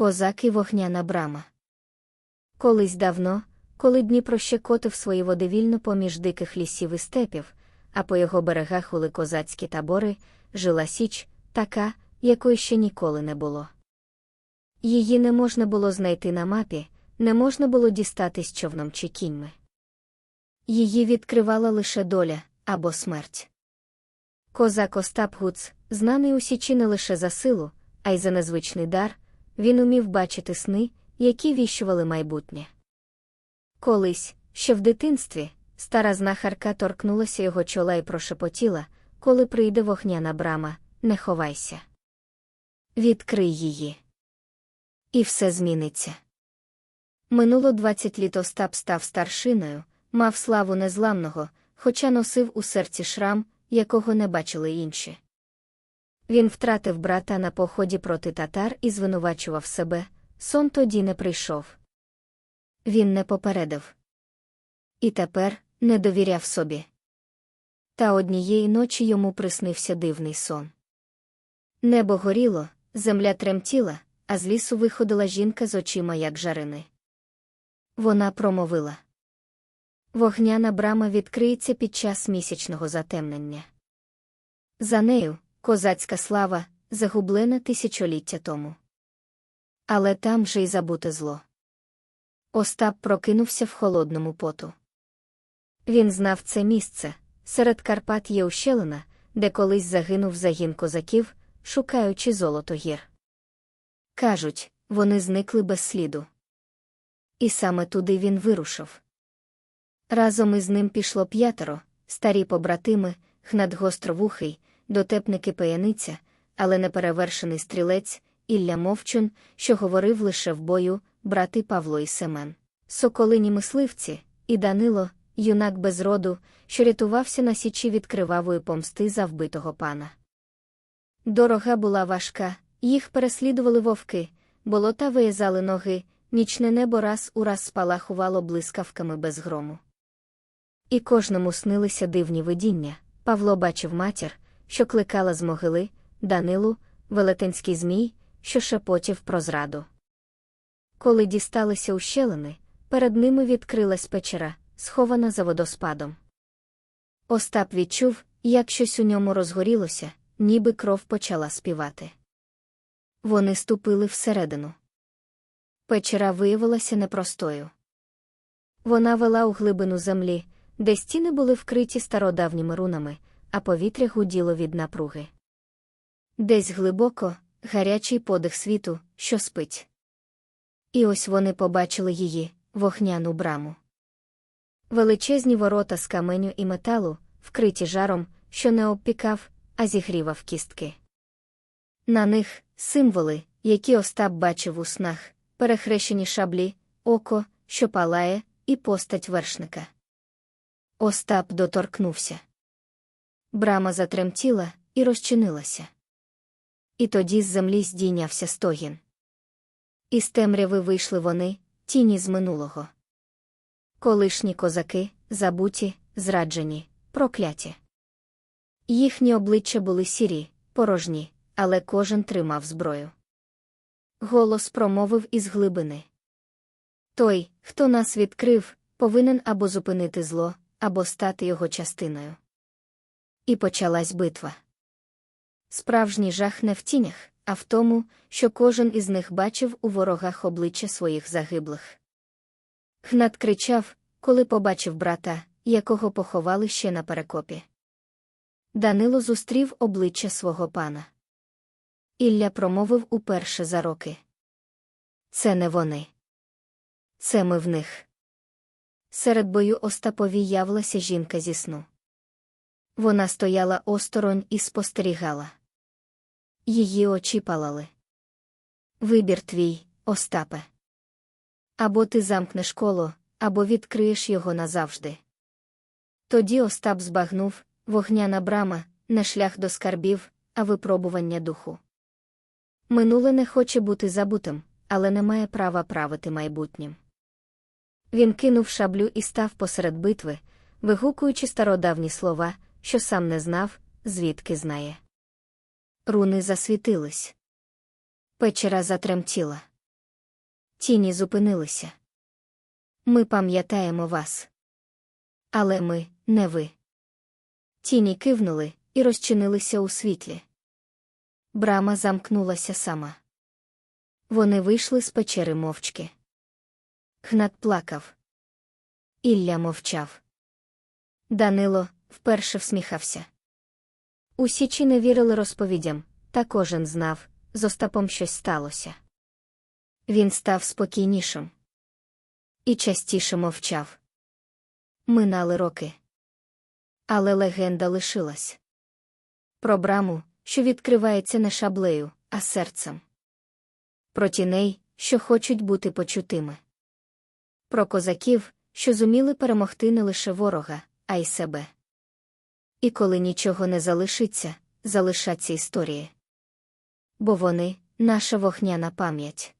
Козак і вогняна брама. Колись давно, коли Дніпро ще котив свої водивільно поміж диких лісів і степів, а по його берегах були козацькі табори, жила Січ, така, якої ще ніколи не було. Її не можна було знайти на мапі, не можна було дістатись човном чи кіньми. Її відкривала лише доля або смерть. Козак Остап Гуц, знаний у Січі не лише за силу, а й за незвичний дар, він умів бачити сни, які віщували майбутнє. Колись, ще в дитинстві, стара знахарка торкнулася його чола і прошепотіла коли прийде вогняна брама, не ховайся. Відкрий її. І все зміниться. Минуло двадцять літ Остап став старшиною, мав славу незламного, хоча носив у серці шрам, якого не бачили інші. Він втратив брата на поході проти татар і звинувачував себе, сон тоді не прийшов. Він не попередив. І тепер не довіряв собі. Та однієї ночі йому приснився дивний сон. Небо горіло, земля тремтіла, а з лісу виходила жінка з очима, як жарини. Вона промовила Вогняна брама відкриється під час місячного затемнення. За нею козацька слава, загублена тисячоліття тому. Але там же й забуте зло. Остап прокинувся в холодному поту. Він знав це місце. Серед Карпат є ущелина, де колись загинув загін козаків, шукаючи золото гір. Кажуть, вони зникли без сліду. І саме туди він вирушив. Разом із ним пішло п'ятеро, старі побратими, гнат дотепники паяниця, але неперевершений стрілець, Ілля Мовчун, що говорив лише в бою, брати Павло і Семен, соколині мисливці, і Данило, юнак без роду, що рятувався на січі від кривавої помсти за вбитого пана. Дорога була важка, їх переслідували вовки, болота виязали ноги, нічне небо раз у раз спалахувало блискавками без грому. І кожному снилися дивні видіння. Павло бачив матір, що кликала з могили, Данилу, велетенський змій, що шепотів про зраду. Коли дісталися ущелини, перед ними відкрилась печера, схована за водоспадом. Остап відчув, як щось у ньому розгорілося, ніби кров почала співати. Вони ступили всередину. Печера виявилася непростою. Вона вела у глибину землі, де стіни були вкриті стародавніми рунами, а повітря гуділо від напруги. Десь глибоко, гарячий подих світу, що спить. І ось вони побачили її, вогняну браму. Величезні ворота з каменю і металу, вкриті жаром, що не обпікав, а зігрівав кістки. На них символи, які Остап бачив у снах, перехрещені шаблі, око, що палає, і постать вершника. Остап доторкнувся. Брама затремтіла і розчинилася. І тоді з землі здійнявся стогін. Із темряви вийшли вони, тіні з минулого. Колишні козаки, забуті, зраджені, прокляті. Їхні обличчя були сірі, порожні, але кожен тримав зброю. Голос промовив із глибини. Той, хто нас відкрив, повинен або зупинити зло, або стати його частиною. І почалась битва. Справжній жах не в тінях, а в тому, що кожен із них бачив у ворогах обличчя своїх загиблих. Гнат кричав, коли побачив брата, якого поховали ще на перекопі. Данило зустрів обличчя свого пана. Ілля промовив уперше за роки. Це не вони. Це ми в них. Серед бою Остапові явилася жінка зі сну. Вона стояла осторонь і спостерігала. Її очі палали. Вибір твій, Остапе. Або ти замкнеш коло, або відкриєш його назавжди. Тоді Остап збагнув вогняна брама, не шлях до скарбів, а випробування духу. Минуле не хоче бути забутим, але не має права правити майбутнім. Він кинув шаблю і став посеред битви, вигукуючи стародавні слова, що сам не знав, звідки знає. Руни засвітились. Печера затремтіла. Тіні зупинилися. Ми пам'ятаємо вас. Але ми не ви. Тіні кивнули і розчинилися у світлі. Брама замкнулася сама. Вони вийшли з печери мовчки. Гнат плакав. Ілля мовчав. Данило вперше всміхався. Усі чи не вірили розповідям, та кожен знав, з Остапом щось сталося. Він став спокійнішим і частіше мовчав. Минали роки. Але легенда лишилась. Про браму, що відкривається не шаблею, а серцем. Про тіней, що хочуть бути почутими. Про козаків, що зуміли перемогти не лише ворога, а й себе. І коли нічого не залишиться, залишаться історії. Бо вони наша вогняна пам'ять.